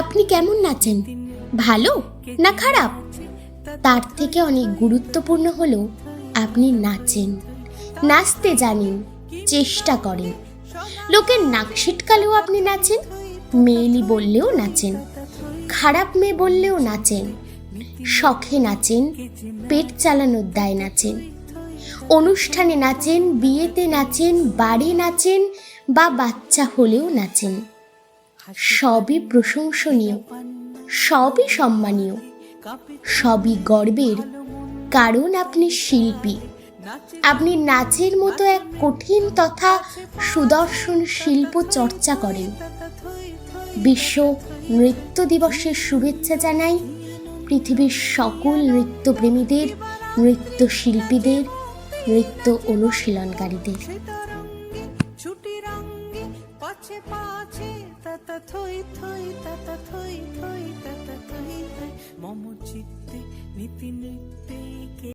আপনি কেমন নাচেন? ভালো না খারাপ? তার থেকে অনেক গুরুত্বপূর্ণ হলো আপনি নাচেন। নাচতে জানেন, চেষ্টা করেন। লোকের নাক ছিটকালেও আপনি নাচেন, মেয়েলি বললেও নাচেন, খারাপ মেয়ে বললেও নাচেন, শখে নাচেন, পেট চালানোর দায় নাচেন, অনুষ্ঠানে নাচেন, বিয়েতে নাচেন, বাড়ি নাচেন বা বাচ্চা হলেও নাচেন। সবই প্রশংসনীয়, সবই সম্মানীয়, সবই গর্বের, কারণ আপনি শিল্পী। আপনি নাচের মতো এক কঠিন তথা সুদর্শন শিল্প চর্চা করেন। বিশ্ব নৃত্য দিবসের শুভেচ্ছা জানাই পৃথিবীর সকল নৃত্যপ্রেমীদের, নৃত্যশিল্পীদের, নৃত্য অনুশীলনকারীদের। পাছে পাছে তত থই থই তত থই থই তত থই থই। মম চিত্তে নীতি নৃত্যে